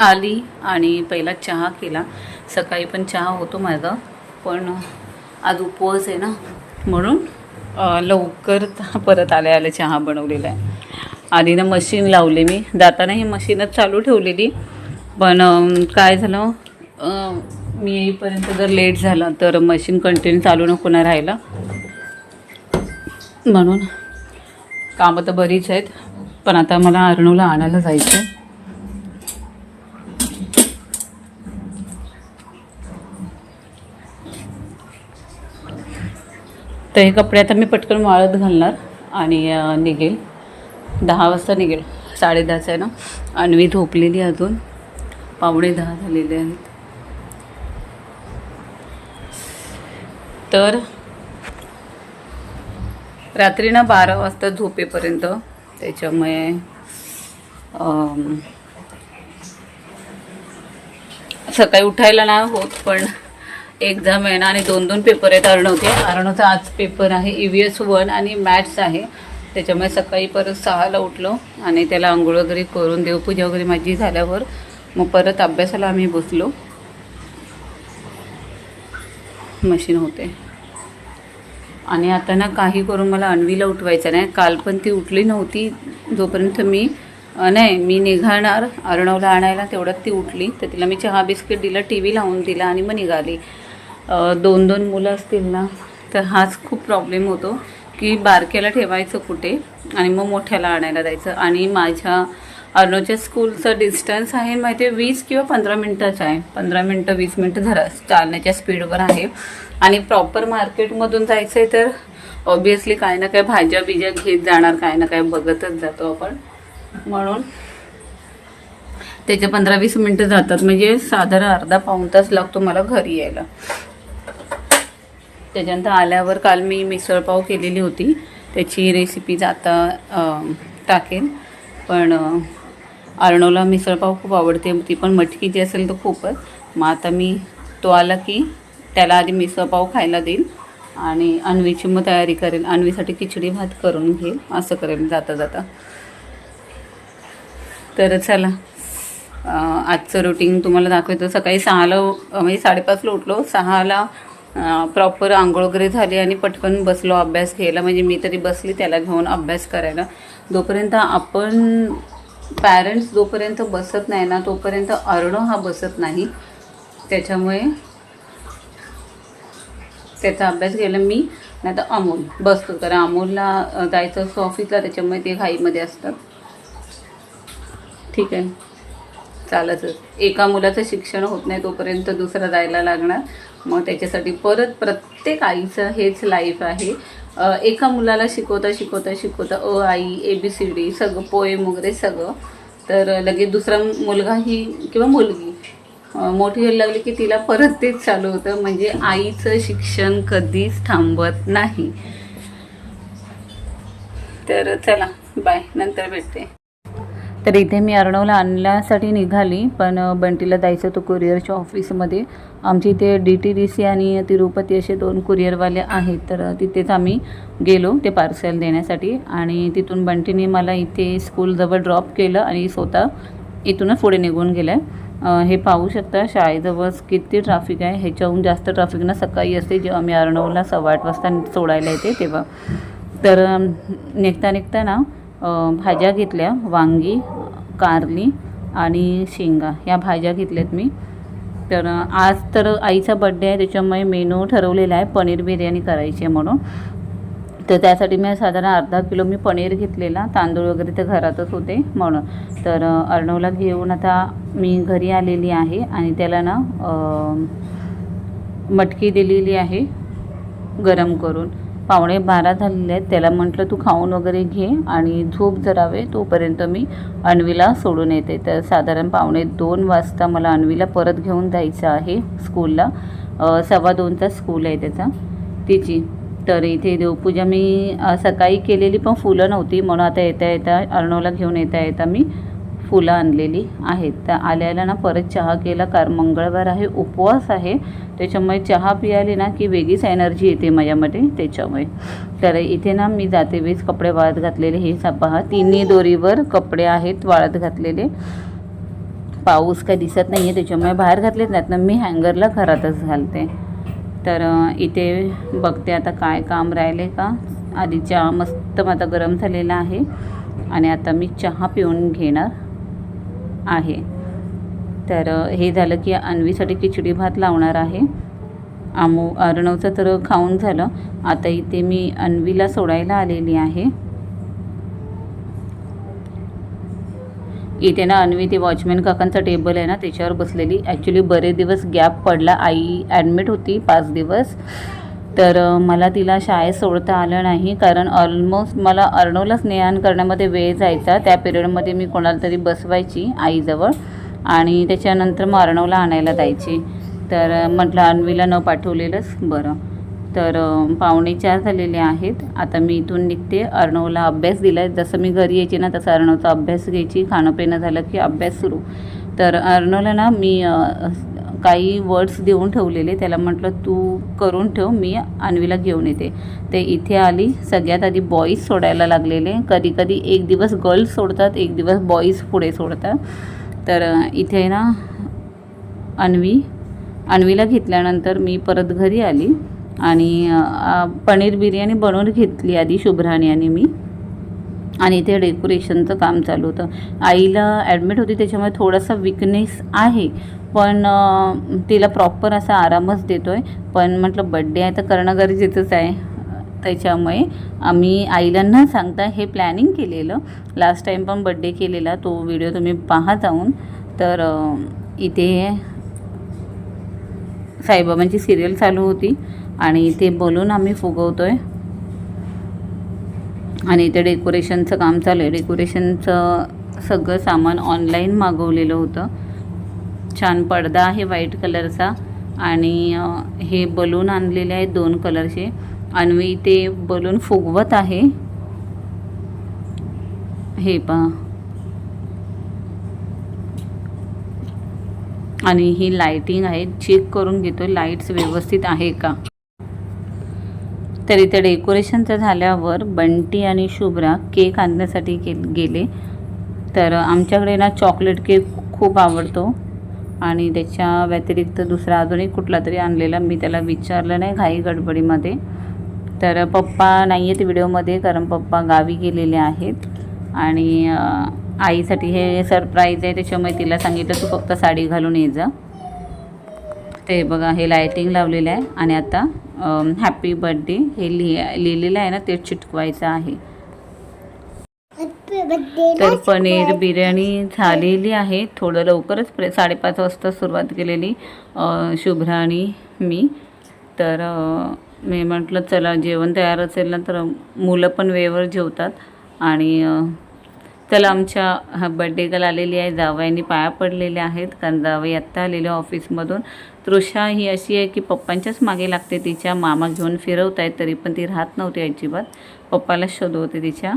आली आणि पहिला चहा केला. सकाळी पण चहा होतो माझा पण आज उपवास आहे ना. म्हणून लवकर परत आल्या आल्या चहा बनवलेला आहे. आधी ना मशीन लावले मी. जाताना ही मशीनच चालू ठेवलेली. पण काय झालं मी येईपर्यंत जर लेट झालं तर मशीन कंटिन्यू चालू नको ना राहिला म्हणून कामं तर बरीच आहेत. पण आता मला अर्णूला आणायला जायचं आहे तर हे कपडे आता मी पटकन वाळत घालणार आणि निघेल. दहा वाजता निघेल. साडेदहाचं आहे ना? आणवी झोपलेली अजून. पावणे दहा झालेले आहेत. तर रात्री ना बारा वाजता झोपेपर्यंत त्याच्यामुळे सकाळी उठायला नाही होत पण एक्झाम आहे ना आणि दोन दोन पेपर आहेत अर्णवचे अर्णवचा आज पेपर आहे ई व्ही एस वन आणि मॅथ्स आहे. त्याच्यामुळे सकाळी परत सहाला उठलो आणि त्याला आंघोळ वगैरे करून देवपूजा वगैरे माझी झाल्यावर मग परत अभ्यासाला आम्ही बसलो. मशीन होते. आणि आता ना काही करून मला अन्वीला उठवायचं नाही. काल पण ती उठली नव्हती. जोपर्यंत मी नाही मी निघाणार अर्णवला आणायला तेवढ्यात ती उठली. तर तिला मी चहा बिस्किट दिला टी व्ही लावून दिला आणि मग निघाली. दोन दोन मुलं असतील ना तर हाच खूप प्रॉब्लेम होतो की बारक्याला ठेवायचं कुठे आणि मग मोठ्याला आणायला जायचं. आणि माझ्या अर्णवच्या स्कूलचं डिस्टन्स आहे माहिती आहे वीस किंवा पंधरा मिनटाचं आहे. पंधरा मिनटं वीस मिनटं धरा चालण्याच्या स्पीडवर आहे. आणि प्रॉपर मार्केटमधून जायचं आहे तर ऑब्विसली काय ना काय भाज्या बिज्या घेत जाणार काय ना काय बघतच जातो आपण. म्हणून त्याचे पंधरा वीस मिनटं जातात. म्हणजे साधारण अर्धा पाऊण तास लागतो मला घरी यायला. त्याच्यानंतर आल्यावर काल मी मिसळपाव केलेली होती. त्याची रेसिपी आता टाकेन. पण अर्णवला मिसळपाव खूप आवडते. ती पण मटकीची असेल तर खूपच. मग आता मी तो आला की त्याला आधी मिसळपाव खायला देईल आणि अन्वीची मग तयारी करेल अन्वीसाठी खिचडी भात करून घेईल. असं करेल जाता जाता. तर चला. आजचं रुटीन तुम्हाला दाखवतो. सकाळी सहाला म्हणजे साडेपाचला उठलो. सहाला प्रॉपर आंघोळ वगैरे झाली आणि पटकन बसलो अभ्यास घ्यायला. म्हणजे मी तरी बसली त्याला घेऊन अभ्यास करायला. जोपर्यंत आपण पॅरेंट्स जोपर्यंत बसत नाही ना तोपर्यंत अर्णव हा बसत नाही. त्याच्यामुळे त्याचा अभ्यास घ्यायला मी नाही तर अमोल बसतो. कारण अमोलला जायचं असतं ऑफिसला त्याच्यामुळे ते घाईमध्ये असतात. ठीक आहे. चालतच. एका मुलाचं शिक्षण होत नाही तोपर्यंत दुसरा जायला लागणार. मग त्याच्यासाठी परत प्रत्येक आईचं हेच लाईफ आहे. एका मुलाला शिकवता शिकवता शिकवता अ आई ए बी सी डी सगळं पोएम वगैरे सगळं. तर लगेच दुसरा मुलगा ही किंवा मुलगी मोठी व्हायला लागली की तिला परत तेच चालू होतं. म्हणजे आईचं शिक्षण कधीच थांबत नाही. तर चला बाय नंतर भेटते. तर इथे मी अर्णवला आणण्यासाठी निघाली पण बंटीला जायचं होतं कुरिअरच्या ऑफिसमध्ये आमच्या इथे डी टी डी सी आणि तिरुपती असे दोन कुरिअरवाले आहेत. तर तिथेच आम्ही गेलो ते पार्सल देण्यासाठी आणि तिथून बंटीने मला इथे स्कूलजवळ ड्रॉप केलं आणि स्वतः इथूनच पुढे निघून गेलं आहे हे पाहू शकता शाळेजवळ किती ट्रॅफिक आहे. ह्याच्याहून जास्त ट्रॅफिक ना सकाळी असते जेव्हा मी अर्णवला सव्वा आठ वाजता सोडायला येते तेव्हा. तर निघता निघता ना भाज्या घेतल्या. वांगी कारली आणि शेंगा. ह्या भाज्या घेतल्यात मी. तर आज तर आईचा बड्डे आहे त्याच्यामुळे मेनू ठरवलेला आहे पनीर बिर्याणी करायची आहे म्हणून. तर त्यासाठी मी साधारण अर्धा किलो मी पनीर घेतलेला तांदूळ वगैरे तर घरातच होते म्हणून. तर अर्णवला घेऊन आता मी घरी आलेली आहे आणि त्याला ना मटकी दिलेली आहे गरम करून. पावणे बारा झालेले आहेत. त्याला म्हटलं तू खाऊन वगैरे घे आणि झोप जरावे तोपर्यंत मी अन्वीला सोडून येते. तर साधारण पावणे दोन वाजता मला अन्वीला परत घेऊन जायचं आहे स्कूलला. सव्वा दोनचा स्कूल आहे त्याचा. तिची. तर इथे देवपूजा मी सकाळी केलेली पण फुलं नव्हती. म्हणून आता येता येता अर्णवला घेऊन येता येता मी फुलं आणलेली आहेत. तर आल्याला ना परत चहा केला. कारण मंगळवार आहे उपवास आहे. त्याच्यामुळे चहा पियाली ना की वेगळीच एनर्जी येते माझ्यामध्ये त्याच्यामुळे. तर इथे ना मी जाते वेळेस कपडे वाळत घातलेले. हे पहा तिन्ही दोरीवर कपडे आहेत वाळत घातलेले. पाऊस काय दिसत नाही आहे त्याच्यामुळे बाहेर घातलेत नाहीत. ना मी हँगरला घरातच घालते. तर इथे बघते आता काय काम राहिले का? आधी चहा मस्त माझा गरम झालेला आहे. आणि आता मी चहा पिऊन घेणार. आहे. तर हे झालं की अन्वीसाठी खिचडी भात लावणार आहे. आमो अर्णवचं तर खाऊन झालं. आता इथे मी अन्वीला सोडायला आलेली आहे. इथे ना अन्वी ते वॉचमॅन काकांचा टेबल आहे ना त्याच्यावर बसलेली. ॲक्च्युली बरे दिवस गॅप पडला. आई ॲडमिट होती पाच दिवस. तर मला तिला शाळेत सोडता आलं नाही. कारण ऑलमोस्ट मला अर्णवला स्नेहान करण्यामध्ये वेळ जायचा. त्या पिरियडमध्ये मी कोणाला तरी बसवायची आईजवळ. आणि त्याच्यानंतर मग अर्णवला आणायला जायची. तर म्हटलं अन्वीला न पाठवलेलंच बरं. तर पावणे चार झालेले आहेत. आता मी इथून निघते. अर्णवला अभ्यास दिला आहे जसं मी घरी यायची ना तसं अर्णवचा अभ्यास घ्यायची. खाणं पिणं झालं की अभ्यास सुरू. तर अर्णवला ना मी काही वर्ड्स देऊन ठेवलेले त्याला म्हटलं तू करून ठेव मी अन्वीला घेऊन येते. ते इथे आली. सगळ्यात आधी बॉईज सोडायला लागलेले. कधी कधी एक दिवस गर्ल्स सोडतात एक दिवस बॉईज पुढे सोडतात. तर इथे ना अन्वी. अन्वीला घेतल्यानंतर मी परत घरी आली आणि पनीर बिर्याणी बनवून घेतली आधी शुभ्राणी आणि मी. आणि इथे डेकोरेशनचं काम चालू होतं. आईला ॲडमिट होती त्याच्यामुळे थोडासा विकनेस आहे. पण तिला प्रॉपर असा आरामच देतो आहे पण म्हटलं बड्डे आहे तर करणं गरजेचंच आहे. त्याच्यामुळे आम्ही आईला न सांगता हे प्लॅनिंग केलेलं. लास्ट टाईम पण बड्डे केलेला तो व्हिडिओ तुम्ही पहा जाऊन तर इथे साईबाबांची सिरियल चालू होती आणि ते बोलून आम्ही फुगवतो आहे आणि इथे डेकोरेशनचं काम चालू आहे. डेकोरेशनचं सगळं सामान ऑनलाईन मागवलेलं होतं. छान पडदा आहे व्हाईट कलरचा आणि हे बलून आणलेले आहेत दोन कलरचे अन्वी ते बलून फुगवत आहे. हे पहा. आणि ही लाइटिंग आहे. चेक करून घेतो लाईट्स व्यवस्थित आहे का? तर इथे डेकोरेशनचं झाल्यावर बंटी आणि शुभ्रा केक आणण्यासाठी के गेले. तर आमच्याकडे ना चॉकलेट केक खूप आवडतो. आणि त्याच्या व्यतिरिक्त दुसरा अजूनही कुठला तरी आणलेला मी त्याला विचारलं नाही घाई गडबडीमध्ये. तर पप्पा नाही आहेत व्हिडिओमध्ये कारण पप्पा गावी गेलेले आहेत. आणि आईसाठी हे सरप्राईज आहे त्याच्यामुळे तिला सांगितलं तू फक्त साडी घालून ये जा. ते बघा हे लायटिंग लावलेलं आहे. आणि आता हॅपी बड्डे हे लिहि लिहिलेलं आहे ना ते चिटकवायचं आहे. तर पनीर बिर्याणी झालेली आहे. थोडं लवकरच प्रे साडेपाच वाजता सुरुवात केलेली अ, शुभ्रा आणि मी. तर मी म्हटलं चला जेवण तयार असेल ना तर मुलं पण वेळेवर जेवतात. आणि चला आमच्या बड्डे गर्ल आलेली आहे. जावयानी पाया पडलेले आहेत कारण जावई आत्ता आलेले ऑफिसमधून तृषा ही अशी आहे की पप्पांच्याच मागे लागते तिच्या. मामा घेऊन फिरवत आहेत तरी पण ती राहत नव्हती अजिबात. पप्पाला शोधवते तिच्या.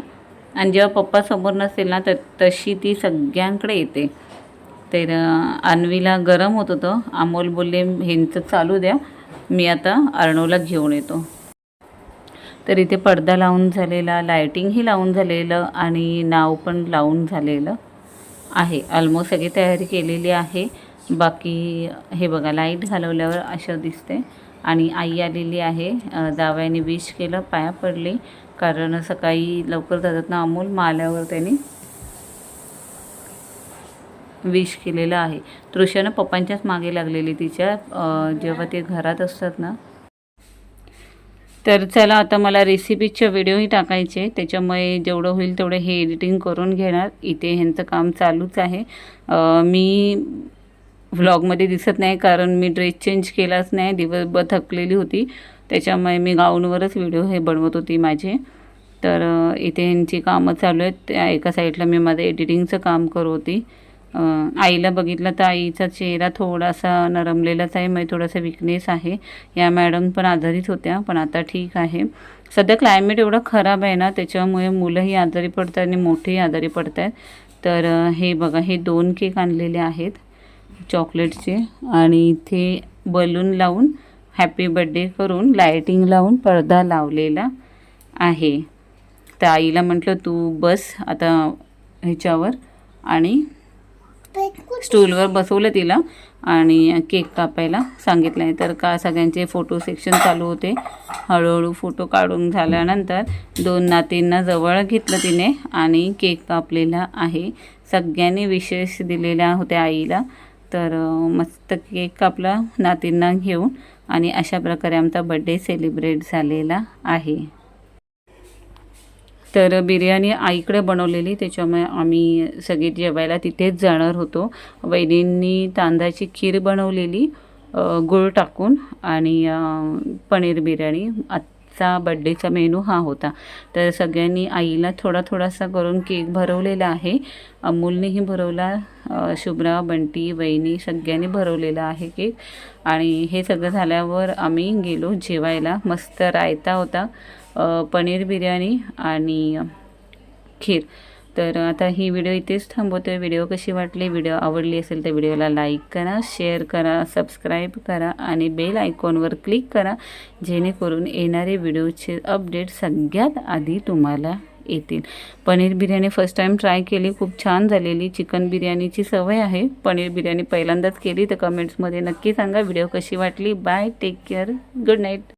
आणि जेव्हा पप्पा समोर नसेल ना तर तशी ती सगळ्यांकडे येते. तर अन्वीला गरम होत होतं. अमोल बोलले ह्यांचं चालू द्या. मी आता अर्णवला घेऊन येतो. तर इथे पडदा लावून झालेला लायटिंगही लावून झालेलं आणि नाव पण लावून झालेलं आहे. ऑलमोस्ट सगळी तयारी केलेली आहे. बाकी हे बघा लाइट घालवल्यावर असं दिसते आणि आई आलेली आहे. जावयाने विश केलं पाया पडली. कारण सकाळी लवकर जातात ना अमोल मग आल्यावर त्यांनी विश केलेलं आहे. तृषानं पप्पांच्याच मागे लागलेली तिच्या जेव्हा ते घरात असतात ना. तर चला आता मला रेसिपीचे व्हिडिओही टाकायचे. त्याच्यामुळे जेवढं होईल तेवढं हे एडिटिंग करून घेणार. इथे ह्यांचं काम चालूच आहे. मी व्लॉगमध्ये दिसत नाही कारण मी ड्रेस चेंज केलाच नाही दिवसभर थकलेली होती. त्याच्यामुळे मी गाऊनवरच व्हिडिओ हे बनवत होती माझे. तर इथे ह्यांची कामं चालू आहेत. त्या एका साईडला मी माझं एडिटिंगचं काम करत होती. आईला बघितलं तर आईचा चेहरा थोडासा नरमलेलाच आहे म्हणजे थोडासा विकनेस आहे. या मॅडम पण आजारीच होत्या पण आता ठीक आहे. सध्या क्लायमेट एवढं खराब आहे ना त्याच्यामुळे मुलंही आजारी पडतात आणि मोठेही आजारी पडत आहेत तर हे बघा हे दोन केक आणलेले आहेत. चॉकलेटचे आणि इथे बलून लावून हॅपी बड्डे करून लायटिंग लावून पडदा लावलेला आहे. तर आईला म्हटलं तू बस आता ह्याच्यावर आणि स्टूलवर बसवलं तिला आणि केक कापायला सांगितलं आहे. तर का सगळ्यांचे फोटो सेक्शन चालू होते. हळूहळू फोटो काढून झाल्यानंतर दोन नातींना जवळ घेतलं तिने आणि केक कापलेला आहे. सगळ्यांनी विशेष दिलेल्या होत्या आईला. तर मस्त केक आपला नातींना घेऊन आणि अशा प्रकारे आमचा बड्डे सेलिब्रेट झालेला आहे. तर बिर्याणी आईकडे बनवलेली त्याच्यामुळे आम्ही सगळे जेवायला तिथेच जाणार होतो. वहिनींनी तांदळाची खीर बनवलेली गुळ गूळ टाकून आणि पनीर बिर्याणी. आजचा बड्डेचा मेनू हा होता. तर सगळ्यांनी आईला थोडा थोडासा करून केक भरवलेला आहे. अमूलनेही भरवला शुभ्रा बंटी वहिनी सगळ्यांनी भरवलेला आहे केक आणि हे सगळं झाल्यावर आम्ही गेलो जेवायला. मस्त रायता होता पनीर बिर्याणी आणि खीर. तर आता ही व्हिडिओ इथेच थांबवते व्हिडिओ कशी वाटली? व्हिडिओ आवडली असेल तर व्हिडिओला लाईक करा शेअर करा सबस्क्राईब करा आणि बेल आयकॉनवर क्लिक करा. जेणेकरून येणारे व्हिडिओचे अपडेट सगळ्यात आधी तुम्हाला येतील. Paneer biryani first time try केली. खूप छान झालेली. चिकन बिर्याणीची सवय आहे. पनीर बिर्याणी पहिल्यांदाच केली. तर कमेंट्समध्ये नक्की सांगा. व्हिडिओ कशी वाटली? Bye take care good night